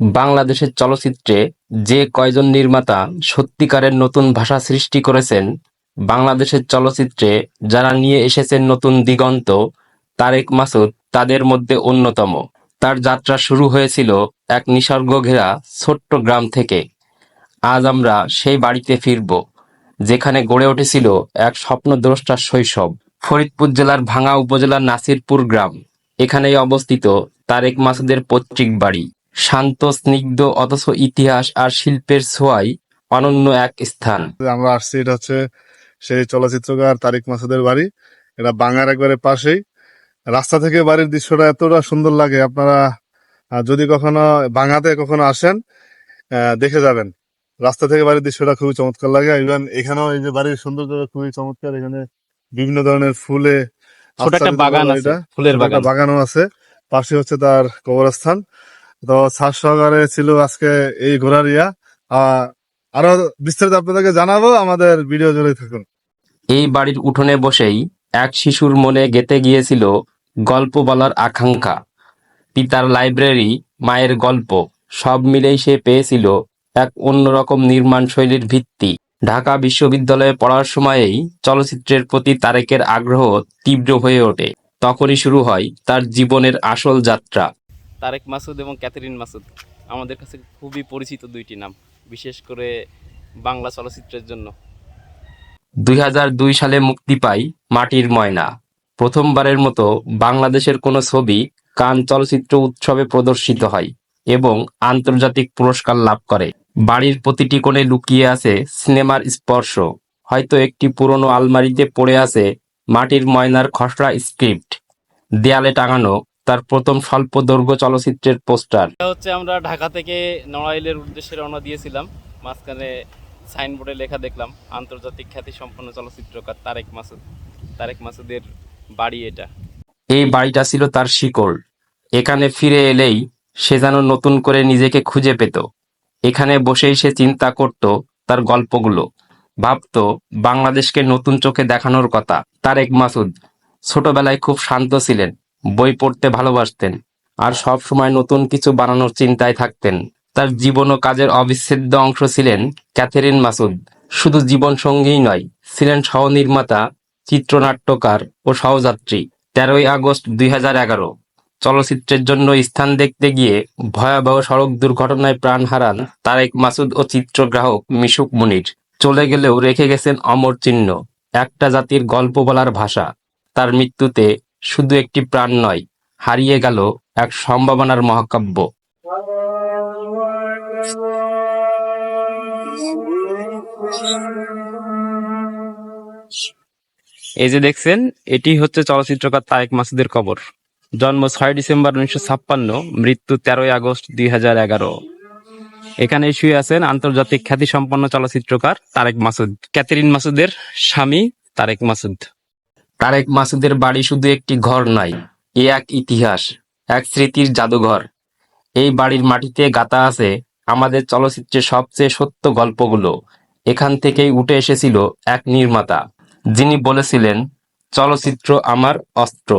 বাংলাদেশের চলচ্চিত্রে যে কয়জন নির্মাতা সত্যিকারের নতুন ভাষা সৃষ্টি করেছেন, বাংলাদেশের চলচ্চিত্রে যারা নিয়ে এসেছেন নতুন দিগন্ত, তারেক মাসুদ তাদের মধ্যে অন্যতম। তার যাত্রা শুরু হয়েছিল এক নিসর্গ ঘেরা ছোট্ট গ্রাম থেকে। আজ আমরা সেই বাড়িতে ফিরব, যেখানে গড়ে উঠেছিল এক স্বপ্নদ্রষ্টার শৈশব। ফরিদপুর জেলার ভাঙা উপজেলার নাসিরপুর গ্রাম। এখানেই অবস্থিত তারেক মাসুদের পৈতৃক বাড়ি। শান্ত স্নিগ্ধ অথচ ইতিহাস আর শিল্পের ছোঁয়ায় অনন্য এক স্থান। আমরা আসছি এটা হচ্ছে সেই চলচ্চিত্রকার তারিক মাসুদের বাড়ি। এটা বাঙার একবারে পাশেই। রাস্তা থেকে বাড়ির দৃশ্যটা এতটা সুন্দর লাগে আপনারা যদি কখনো বাঙাতে কখনো আসেন আহ, দেখে যাবেন। রাস্তা থেকে বাড়ির দৃশ্যটা খুবই চমৎকার লাগে ইভেন এখানেও এই যে বাড়ির সৌন্দর্য খুবই চমৎকার এখানে বিভিন্ন ধরনের ফুলে ছোট একটা বাগান আছে, ফুলের বাগান। বাগানও আছে পাশে হচ্ছে তার কবরস্থান। তো স্যার সহকারে ছিল আজকে এই ঘোরারিয়া আহ, আরও বিস্তারিত আপনাদেরকে জানাব আমাদের ভিডিও জুড়ে থাকুন এই বাড়ির উঠোনে বসেই এক শিশুর মনে গেঁথে গিয়েছিল গল্প বলার আকাঙ্ক্ষা। পিতার লাইব্রেরি, মায়ের গল্প সব মিলেই সে পেয়েছিল এক অন্যরকম নির্মাণ শৈলীর ভিত্তি। ঢাকা বিশ্ববিদ্যালয়ে পড়ার সময়েই চলচ্চিত্রের প্রতি তারেকের আগ্রহ তীব্র হয়ে ওঠে। তখনই শুরু হয় তার জীবনের আসল যাত্রা। তারেক মাসুদ এবং ক্যাথরিন মাসুদ আমাদের কাছে খুবই পরিচিত দুইটি নাম, বিশেষ করে বাংলা চলচ্চিত্রের জন্য দুই হাজার দুই সালে মুক্তি পায় মাটির ময়না। প্রথমবারের মতো বাংলাদেশের কোনো ছবি কান চলচ্চিত্র উৎসবে প্রদর্শিত হয় এবং আন্তর্জাতিক পুরস্কার লাভ করে। বাড়ির প্রতিটি কোণে লুকিয়ে আছে সিনেমার স্পর্শ। হয়তো একটি পুরনো আলমারিতে পড়ে আছে মাটির ময়নার খসড়া স্ক্রিপ্ট। দেয়ালে টাঙানো তার প্রথম স্বল্প দৈর্ঘ্য চলচ্চিত্রের পোস্টার। এটা হচ্ছে আমরা ঢাকা থেকে নড়াইলের উদ্দেশ্যে রওনা দিয়েছিলাম মাঝখানে সাইনবোর্ডে লেখা দেখলাম আন্তর্জাতিক খ্যাতি সম্পন্ন চলচ্চিত্রকার তারেক মাসুদ তারেক মাসুদের বাড়ি এটা এই বাড়িটা ছিল তার শিকড়। এখানে ফিরে এলেই সে যেন নতুন করে নিজেকে খুঁজে পেত। এখানে বসেই সে চিন্তা করত তার গল্পগুলো। ভাবত বাংলাদেশকে নতুন চোখে দেখানোর কথা। তারেক মাসুদ ছোটবেলায় খুব শান্ত ছিলেন, বই পড়তে ভালোবাসতেন আর সব সময় নতুন কিছু বানানোর চিন্তায় থাকতেন। তার জীবন ও কাজের অবিচ্ছেদ্য অংশ ছিলেন ক্যাথেরিন মাসুদ। শুধু জীবন জীবনসঙ্গীই নয়, ছিলেন সহ-নির্মাতা, চিত্রনাট্যকার ও সহযাত্রী। তেরোই আগস্ট দুই চলচ্চিত্রের জন্য স্থান দেখতে গিয়ে ভয়াবহ সড়ক দুর্ঘটনায় প্রাণ হারান তারেক মাসুদ ও চিত্রগ্রাহক মিশুক মুনির। চলে গেলেও রেখে গেছেন অমর চিহ্ন, একটা জাতির গল্প বলার ভাষা। তার মৃত্যুতে শুধু একটি প্রাণ নয়, হারিয়ে গেল এক সম্ভাবনার মহাকাব্য। এই যে দেখছেন এটি হচ্ছে চলচ্চিত্রকার তারেক মাসুদের কবর। জন্ম ছয় ডিসেম্বর উনিশশো ছাপ্পান্ন মৃত্যু তেরোই আগস্ট দুই হাজার এগারো। এখানে শুয়ে আছেন আন্তর্জাতিক খ্যাতি সম্পন্ন চলচ্চিত্রকার তারেক মাসুদ ক্যাথেরিন মাসুদের স্বামী তারেক মাসুদ। তারেক মাসুদের বাড়ি শুধু একটি ঘর নয়, এ এক ইতিহাস, এক স্মৃতির জাদুঘর। এই বাড়ির মাটিতে গাঁথা আছে আমাদের চলচ্চিত্রের সবচেয়ে সত্য গল্পগুলো। এখান থেকেই উঠে এসেছিল এক নির্মাতা, যিনি বলেছিলেন, চলচ্চিত্র আমার অস্ত্র।